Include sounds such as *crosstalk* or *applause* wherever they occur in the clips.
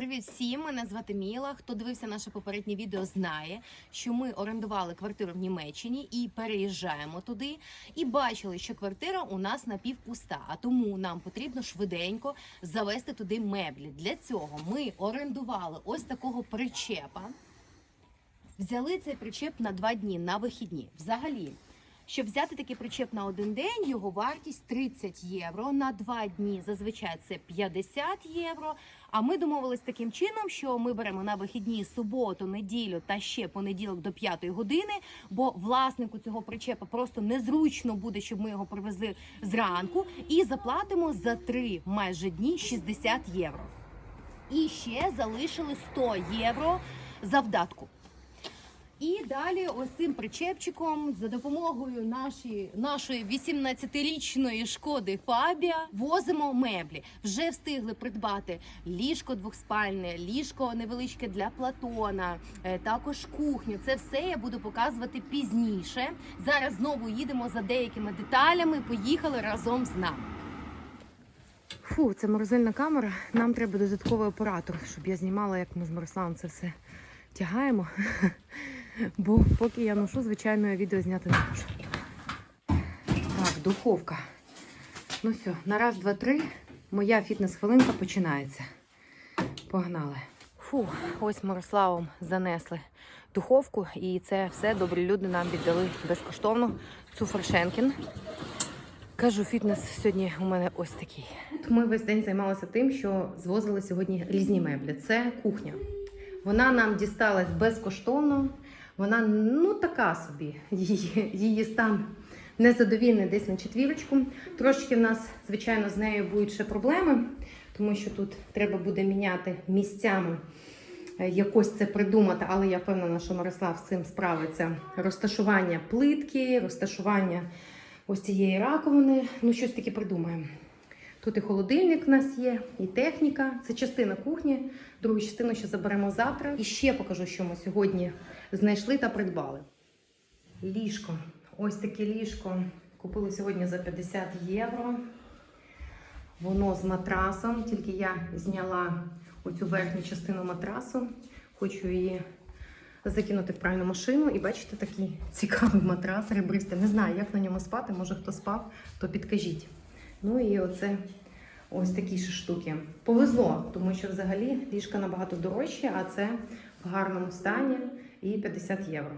Привіт всім! Мене звати Міла. Хто дивився наше попереднє відео, знає, що ми орендували квартиру в Німеччині і переїжджаємо туди. І бачили, що квартира у нас напівпуста, а тому нам потрібно швиденько завести туди меблі. Для цього ми орендували ось такого причепа. Взяли цей причеп на два дні на вихідні. Взагалі, щоб взяти такий причеп на один день, його вартість 30 євро. На два дні зазвичай це 50 євро. А ми домовились таким чином, що ми беремо на вихідні суботу, неділю та ще понеділок до 5 години. Бо власнику цього причепа просто незручно буде, щоб ми його привезли зранку, і заплатимо за три майже дні 60 євро. І ще залишили 100 євро завдатку. І далі ось цим причепчиком за допомогою нашої, нашої 18-річної шкоди Фабія возимо меблі. Вже встигли придбати ліжко двохспальне, ліжко невеличке для Платона, е, також кухню. Це все я буду показувати пізніше. Зараз знову їдемо за деякими деталями. Поїхали разом з нами. Фу, це морозильна камера. Нам треба додатковий оператор, щоб я знімала, як ми з Мирославом це все тягаємо. Бо поки я ношу, звичайно, я відео зняти не можу. Так, духовка. Ну все, на раз, два, три. Моя фітнес-хвилинка починається. Погнали. Фу, ось Мирославом занесли духовку, і це все добрі люди нам віддали безкоштовно. Цуфершенкін. Кажу, фітнес сьогодні у мене ось такий. Ми весь день займалися тим, що звозили сьогодні різні меблі. Це кухня. Вона нам дісталась безкоштовно. Вона ну така собі. Її, її стан незадовільний десь на четвірочку. Трошки в нас, звичайно, з нею будуть ще проблеми, тому що тут треба буде міняти місцями. е, Якось це придумати, але я впевнена, що Мирослав з цим справиться. Розташування плитки, розташування ось цієї раковини. Ну, щось таке придумаємо. Тут і холодильник у нас є, і техніка. Це частина кухні. Другу частину ще заберемо завтра. І ще покажу, що ми сьогодні знайшли та придбали. Ліжко. Ось таке ліжко. Купили сьогодні за 50 євро. Воно з матрасом, тільки я зняла оцю верхню частину матрасу. Хочу її закинути в пральну машину. І бачите, такий цікавий матрас ребристий. Не знаю, як на ньому спати. Може хто спав, то підкажіть. Ну і оце ось такі ще штуки. Повезло, тому що взагалі ліжка набагато дорожче, а це в гарному стані і 50 євро.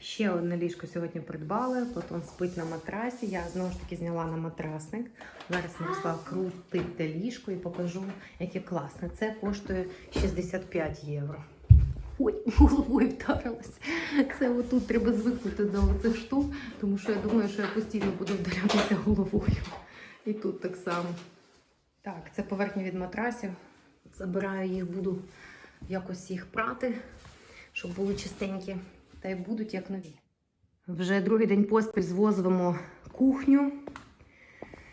Ще одне ліжко сьогодні придбали. Платон спить на матрасі. Я знову ж таки зняла на матрасник. Зараз Мирослав крутить те ліжко і покажу, яке класне. Це коштує 65 євро. Ой, *laughs* головою вдарилась. Це отут треба звикнути до цих штук, тому що я думаю, що я постійно буду вдарятися головою. І тут так само. Так, це поверхня від матрасів. Забираю їх, буду якось їх прати, щоб були чистенькі. Та й будуть як нові. Вже другий день поспіль звозимо кухню.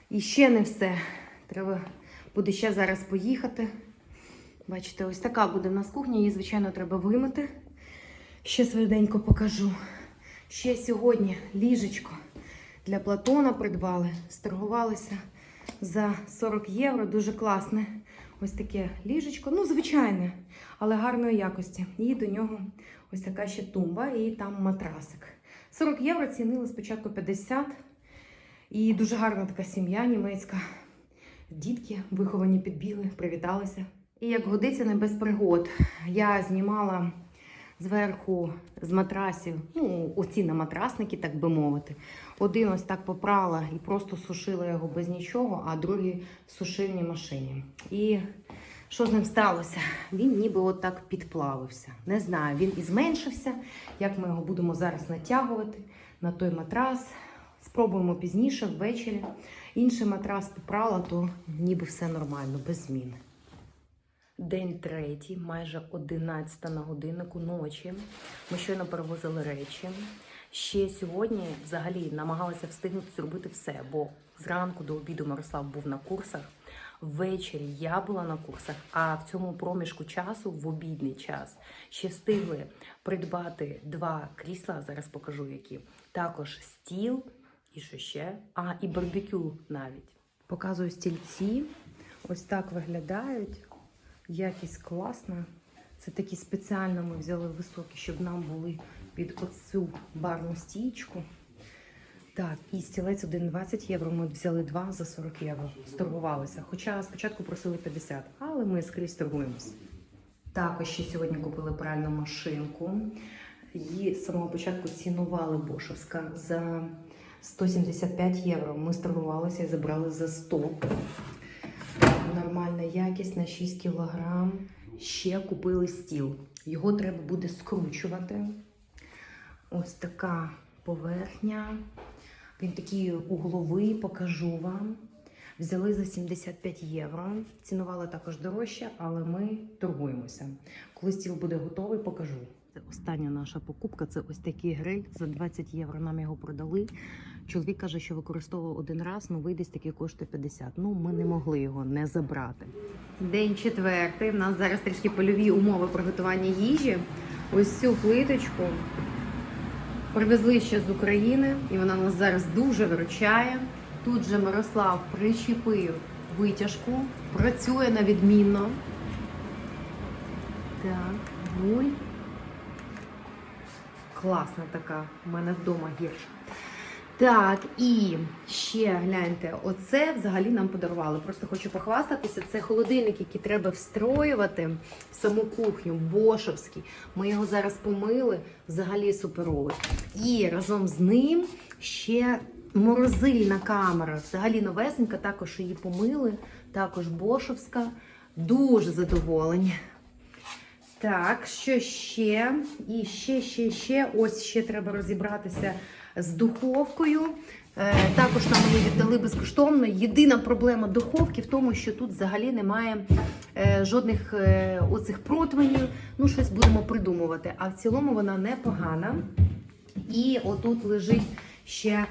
І ще не все. Треба буде ще зараз поїхати. Бачите, ось така буде в нас кухня. Її, звичайно, треба вимити. Ще швиденько покажу. Ще сьогодні ліжечко для Платона придбали. Сторгувалися за 40 євро. Дуже класне. Ось таке ліжечко. Ну, звичайне, але гарної якості. І до нього ось така ще тумба, і там матрасик. 40 євро цінили спочатку 50. І дуже гарна така сім'я німецька. Дітки виховані підбігли, привіталися. І як годиться не без пригод, я знімала зверху з матрасів, ну, оці на матрасники, так би мовити. Один ось так попрала і просто сушила його без нічого, а другий в сушильній машині. І що з ним сталося? Він ніби отак підплавився. Не знаю, він і зменшився. Як ми його будемо зараз натягувати на той матрас. Спробуємо пізніше, ввечері. Інший матрас попрала, то ніби все нормально, без змін. День третій, майже 11 на годиннику ночі. Ми щойно перевозили речі. Ще сьогодні взагалі намагалися встигнути зробити все, бо зранку до обіду Мирослав був на курсах. Ввечері я була на курсах, а в цьому проміжку часу, в обідній час, ще встигли придбати два крісла. Зараз покажу які. Також стіл і що ще? А, і барбекю навіть. Показую стільці. Ось так виглядають. Якість класна. Це такі спеціально ми взяли високі, щоб нам були під оцю барну стічку. Так, і стілець 1,20 євро. Ми взяли два за 40 євро. Сторгувалися. Хоча спочатку просили 50, але ми скрізь торгуємось. Також ще сьогодні купили пральну машинку. Її з самого початку цінували Бошовська за 175 євро. Ми сторгувалися і забрали за 100. Нормальна якість на 6 кілограм. Ще купили стіл. Його треба буде скручувати. Ось така поверхня. Він такий угловий, покажу вам. Взяли за 75 євро. Цінували також дорожче, але ми торгуємося. Коли стіл буде готовий, покажу. Це остання наша покупка. Це ось такий гриль за 20 євро. Нам його продали. Чоловік каже, що використовував один раз, ну вийде такий коштує 50. Ну, ми не могли його не забрати. День четвертий. У нас зараз трішки польові умови приготування їжі. Ось цю плиточку привезли ще з України, і вона нас зараз дуже виручає. Тут же Мирослав причепив витяжку, працює на відмінно. Так, нуль. Класна така, у мене вдома гірша. Так, і ще гляньте, оце взагалі нам подарували. Просто хочу похвастатися. Це холодильник, який треба встроювати в саму кухню, бошовський. Ми його зараз помили, взагалі суперовий. І разом з ним ще морозильна камера. Взагалі новесенька, також її помили, також бошовська. Дуже задоволені. Так, що ще? І ще, ще, ще. Ось ще треба розібратися з духовкою. Е, також нам її віддали безкоштовно. Єдина проблема духовки в тому, що тут взагалі немає е, жодних е, оцих противенів. Ну, щось будемо придумувати. А в цілому вона непогана. І отут лежить ще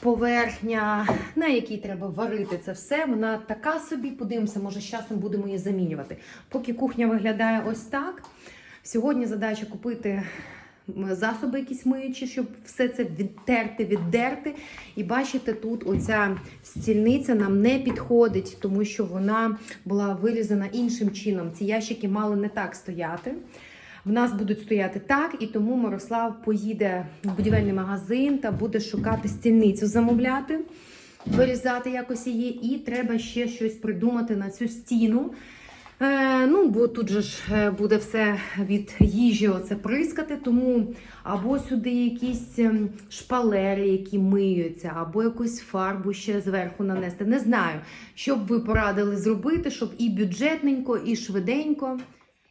поверхня, на якій треба варити це все. Вона така собі, подивимося, може з часом будемо її замінювати. Поки кухня виглядає ось так. Сьогодні задача купити засоби якісь миючі, щоб все це відтерти, віддерти. І бачите, тут оця стільниця нам не підходить, тому що вона була вирізана іншим чином. Ці ящики мали не так стояти. В нас будуть стояти так, і тому Мирослав поїде в будівельний магазин та буде шукати стільницю замовляти, вирізати якось її, і треба ще щось придумати на цю стіну. Е, ну, бо тут же ж е, буде все від їжі оце прискати, тому або сюди якісь ем, шпалери, які миються, або якусь фарбу ще зверху нанести. Не знаю, що б ви порадили зробити, щоб і бюджетненько, і швиденько.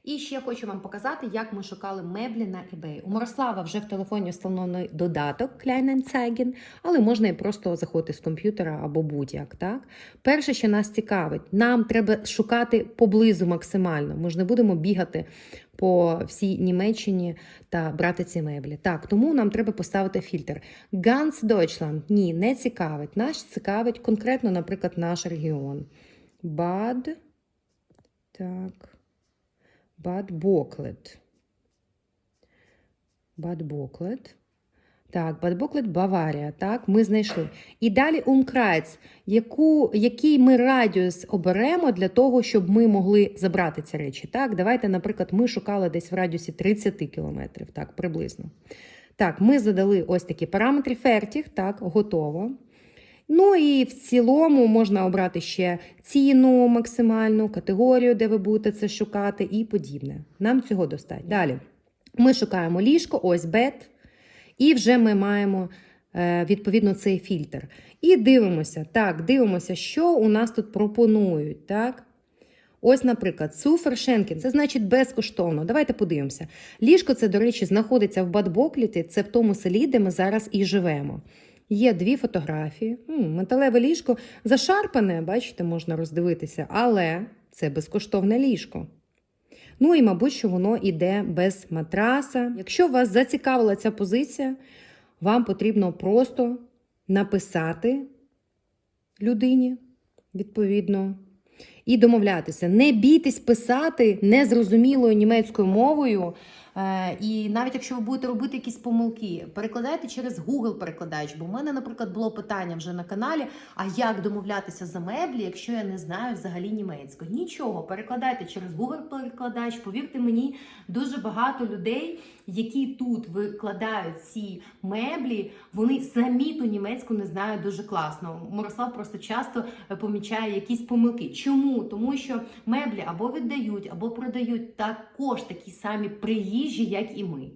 І ще хочу вам показати, як ми шукали меблі на eBay. У Мирослава вже в телефоні встановлений додаток Kleinanzeigen, але можна і просто заходити з комп'ютера або будь-як. Так? Перше, що нас цікавить, нам треба шукати поблизу максимально. Ми ж не будемо бігати по всій Німеччині та брати ці меблі. Так, тому нам треба поставити фільтр. Ganz Deutschland ні, не цікавить. Нас цікавить конкретно, наприклад, наш регіон. Бад. Так. Bad Bocklet. Так, Bocklet, Баварія. Так, ми знайшли. І далі Умкрайц, яку, який ми радіус оберемо для того, щоб ми могли забрати ці речі. Так, давайте, наприклад, ми шукали десь в радіусі 30 кілометрів, так, приблизно. Так, ми задали ось такі параметри. Фертіх, так, готово. Ну і в цілому можна обрати ще ціну максимальну, категорію, де ви будете це шукати, і подібне. Нам цього достатньо. Далі ми шукаємо ліжко, ось бет, і вже ми маємо е, відповідно цей фільтр. І дивимося, так, дивимося, що у нас тут пропонують. так. Ось, наприклад, Суфер Шенкін, це значить безкоштовно. Давайте подивимося. Ліжко, це, до речі, знаходиться в Бадбокліті, це в тому селі, де ми зараз і живемо. Є дві фотографії. Металеве ліжко зашарпане, бачите, можна роздивитися, але це безкоштовне ліжко. Ну і, мабуть, що воно йде без матраса. Якщо вас зацікавила ця позиція, вам потрібно просто написати людині, відповідно, і домовлятися. Не бійтесь писати незрозумілою німецькою мовою. Е, І навіть якщо ви будете робити якісь помилки, перекладайте через Google перекладач. Бо в мене, наприклад, було питання вже на каналі: а як домовлятися за меблі, якщо я не знаю взагалі німецьку? Нічого, перекладайте через Google перекладач. Повірте мені, дуже багато людей, які тут викладають ці меблі, вони самі ту німецьку не знають дуже класно. Мирослав просто часто помічає якісь помилки. Чому? Тому що меблі або віддають, або продають також такі самі приїжджі, як і ми.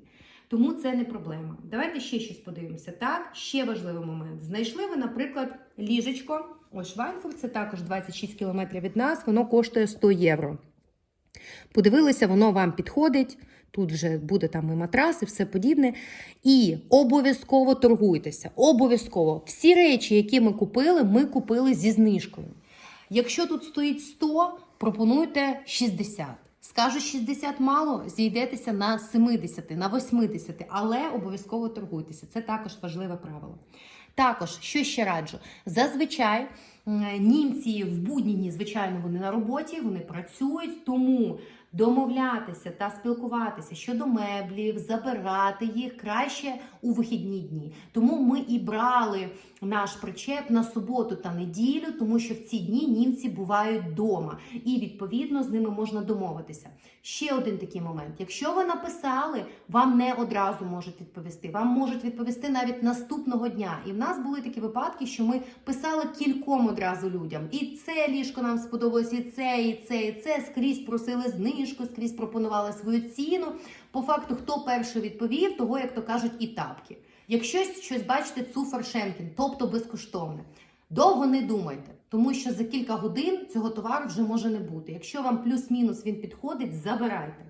Тому це не проблема. Давайте ще щось подивимося. Так, ще важливий момент. Знайшли ви, наприклад, ліжечко. Ось Швайнфурт, це також 26 кілометрів від нас, воно коштує 100 євро. Подивилися, воно вам підходить. Тут вже буде там і матрас, і все подібне. І обов'язково торгуйтеся. Обов'язково. Всі речі, які ми купили, ми купили зі знижкою. Якщо тут стоїть 100, пропонуйте 60. Скажу 60 мало, зійдетеся на 70, на 80, але обов'язково торгуйтеся. Це також важливе правило. Також, що ще раджу, зазвичай німці в будні звичайно, вони на роботі, вони працюють, тому домовлятися та спілкуватися щодо меблів, забирати їх краще у вихідні дні. Тому ми і брали наш причеп на суботу та неділю, тому що в ці дні німці бувають вдома, і відповідно з ними можна домовитися. Ще один такий момент: якщо ви написали, вам не одразу можуть відповісти, вам можуть відповісти навіть наступного дня. І в нас були такі випадки, що ми писали кільком одразу людям. І це ліжко нам сподобалось, і це, і це, і це скрізь просили знижку, скрізь пропонували свою ціну. По факту, хто перший відповів, того, як то кажуть, і тапки. Якщо щось бачите, цуфер Шенкін, тобто безкоштовне, довго не думайте, тому що за кілька годин цього товару вже може не бути. Якщо вам плюс-мінус він підходить, забирайте.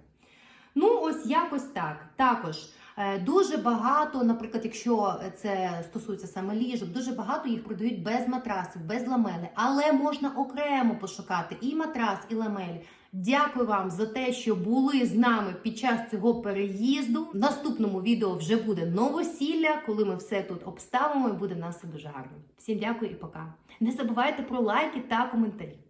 Ну, ось якось так. Також е, дуже багато, наприклад, якщо це стосується саме ліжок, дуже багато їх продають без матрасів, без ламели, але можна окремо пошукати і матрас, і ламелі. Дякую вам за те, що були з нами під час цього переїзду. В наступному відео вже буде новосілля, коли ми все тут обставимо і буде нас все дуже гарно. Всім дякую і пока. Не забувайте про лайки та коментарі.